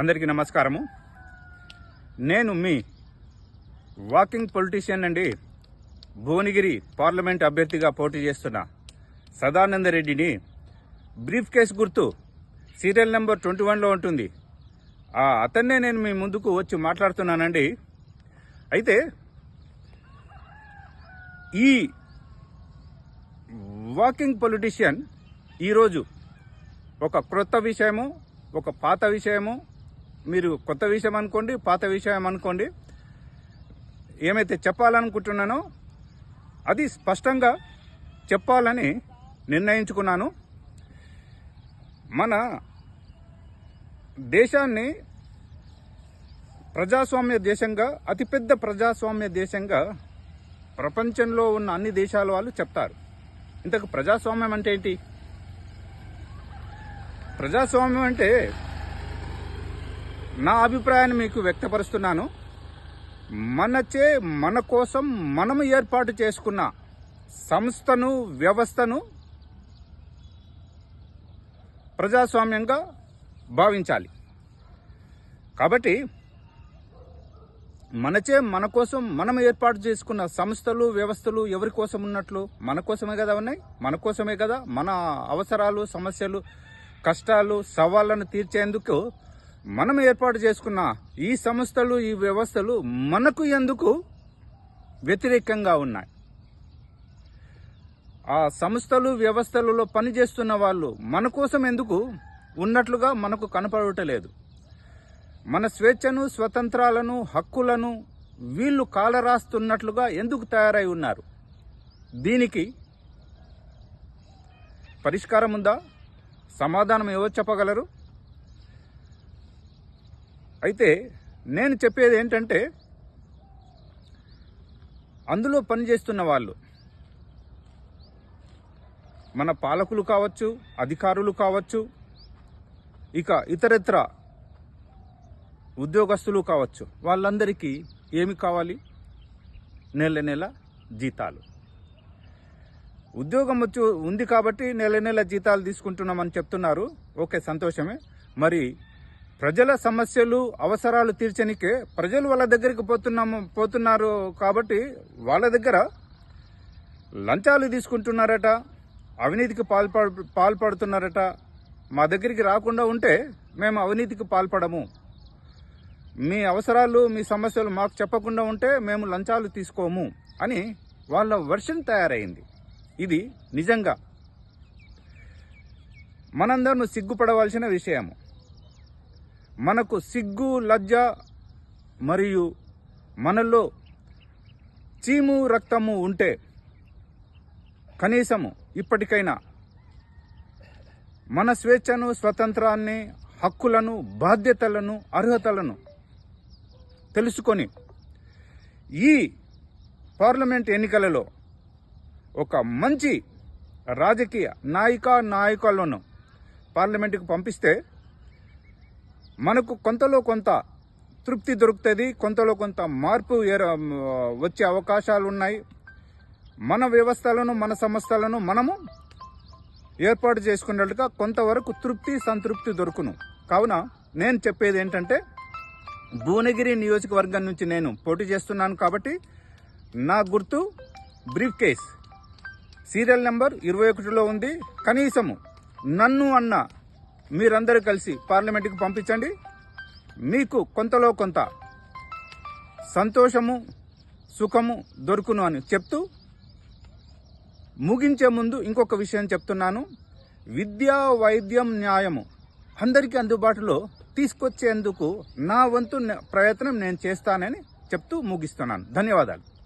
అందరికీ నమస్కారము. నేను మీ వాకింగ్ పొలిటీషియన్ అండి భువనగిరి పార్లమెంట్ అభ్యర్థిగా పోటీ చేస్తున్న సదానంద రెడ్డిని బ్రీఫ్ కేస్ గుర్తు సీరియల్ నెంబర్ ట్వంటీ వన్లో ఉంటుంది. ఆ అతన్నే నేను మీ ముందుకు వచ్చి మాట్లాడుతున్నానండి. అయితే ఈ వాకింగ్ పొలిటీషియన్ ఈరోజు ఒక క్రొత్త విషయము ఒక పాత విషయము మీరు కొత్త విషయం అనుకోండి పాత విషయం అనుకోండి ఏమైతే చెప్పాలనుకుంటున్నానో అది స్పష్టంగా చెప్పాలని నిర్ణయించుకున్నాను. మన దేశాన్ని ప్రజాస్వామ్య దేశంగా అతిపెద్ద ప్రజాస్వామ్య దేశంగా ప్రపంచంలో ఉన్న అన్ని దేశాల వాళ్ళు చెప్తారు. ఇంతకు ప్రజాస్వామ్యం అంటే ఏంటి? ప్రజాస్వామ్యం అంటే నా అభిప్రాయాన్ని మీకు వ్యక్తపరుస్తున్నాను. మనచే మన కోసం మనం ఏర్పాటు చేసుకున్న సంస్థను వ్యవస్థను ప్రజాస్వామ్యంగా భావించాలి. కాబట్టి మనచే మన కోసం మనం ఏర్పాటు చేసుకున్న సంస్థలు వ్యవస్థలు ఎవరి కోసం ఉన్నట్లు? మన కోసమే కదా ఉన్నాయి? మన కోసమే కదా? మన అవసరాలు సమస్యలు కష్టాలు సవాళ్ళను తీర్చేందుకు మనం ఏర్పాటు చేసుకున్న ఈ సంస్థలు ఈ వ్యవస్థలు మనకు ఎందుకు వ్యతిరేకంగా ఉన్నాయి? ఆ సంస్థలు వ్యవస్థలలో పనిచేస్తున్న వాళ్ళు మన కోసం ఎందుకు ఉన్నట్లుగా మనకు కనపడటలేదు? మన స్వేచ్ఛను స్వతంత్రాలను హక్కులను వీళ్ళు కాలరాస్తున్నట్లుగా ఎందుకు తయారై ఉన్నారు? దీనికి పరిష్కారం ఉందా? సమాధానం ఎవరు చెప్పగలరు? అయితే నేను చెప్పేది ఏంటంటే అందులో పనిచేస్తున్న వాళ్ళు మన పాలకులు కావచ్చు అధికారులు కావచ్చు ఇక ఇతరత్ర ఉద్యోగస్తులు కావచ్చు వాళ్ళందరికీ ఏమి కావాలి? నెల నెల జీతాలు. ఉద్యోగం వచ్చి ఉంది కాబట్టి నెల నెల జీతాలు తీసుకుంటున్నామని చెప్తున్నారు. ఓకే సంతోషమే. మరి ప్రజల సమస్యలు అవసరాలు తీర్చనికే ప్రజలు వాళ్ళ దగ్గరికి పోతున్నాము పోతున్నారు కాబట్టి వాళ్ళ దగ్గర లంచాలు తీసుకుంటున్నారట అవినీతికి పాల్పడు పాల్పడుతున్నారట. మా దగ్గరికి రాకుండా ఉంటే మేము అవినీతికి పాల్పడము. మీ అవసరాలు మీ సమస్యలు మాకు చెప్పకుండా ఉంటే మేము లంచాలు తీసుకోము అని వాళ్ళ వర్షన్ తయారైంది. ఇది నిజంగా. మనందరం సిగ్గుపడవలసిన విషయము. మనకు సిగ్గు లజ్జ మరియు మనలో చీము రక్తము ఉంటే కనీసము ఇప్పటికైనా మన స్వేచ్ఛను స్వతంత్రాన్ని హక్కులను బాధ్యతలను అర్హతలను తెలుసుకొని ఈ పార్లమెంట్ ఎన్నికలలో ఒక మంచి రాజకీయ నాయక నాయకులను పార్లమెంటుకు పంపిస్తే మనకు కొంతలో కొంత తృప్తి దొరుకుతుంది కొంతలో కొంత మార్పు వచ్చే అవకాశాలు ఉన్నాయి. మన వ్యవస్థలను మన సంస్థలను మనము ఏర్పాటు చేసుకున్నట్లుగా కొంతవరకు తృప్తి సంతృప్తి దొరుకును. కావున నేను చెప్పేది ఏంటంటే భువనగిరి నియోజకవర్గం నుంచి నేను పోటీ చేస్తున్నాను కాబట్టి నా గుర్తు బ్రీఫ్ కేస్. సీరియల్ నెంబర్ ఇరవై ఒకటిలో ఉంది. కనీసము నన్ను అన్న మీరందరూ కలిసి పార్లమెంటుకి పంపించండి. మీకు కొంతలో కొంత సంతోషము సుఖము దొరుకును అని చెప్తూ ముగించే ముందు ఇంకొక విషయం చెప్తున్నాను. విద్య వైద్యం న్యాయము అందరికీ అందుబాటులో తీసుకొచ్చేందుకు నా వంతు ప్రయత్నం నేను చేస్తానని చెప్తూ ముగిస్తున్నాను. ధన్యవాదాలు.